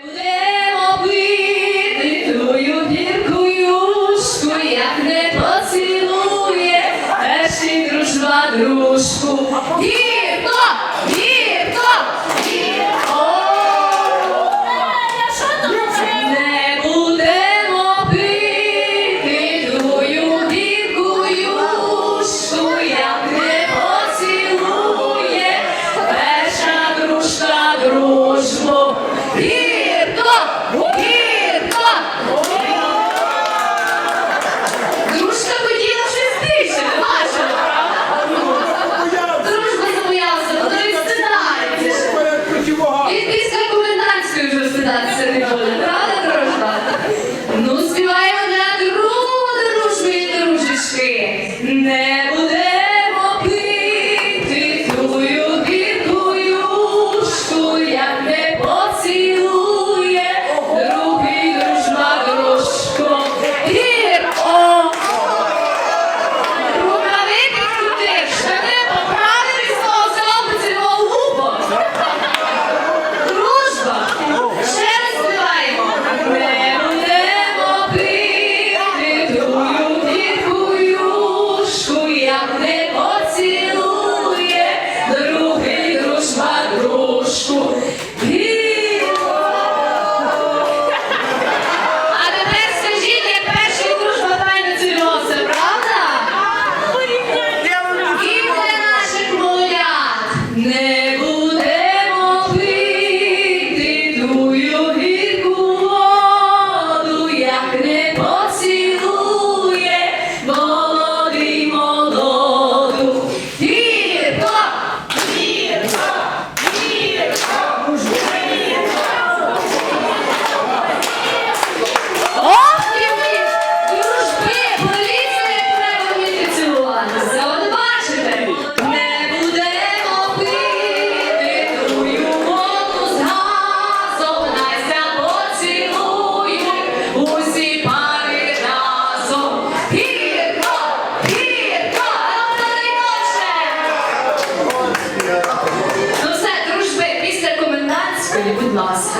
Будемо пити як не поцілує перший дружба дружку. that's so cool. Yeah. нас.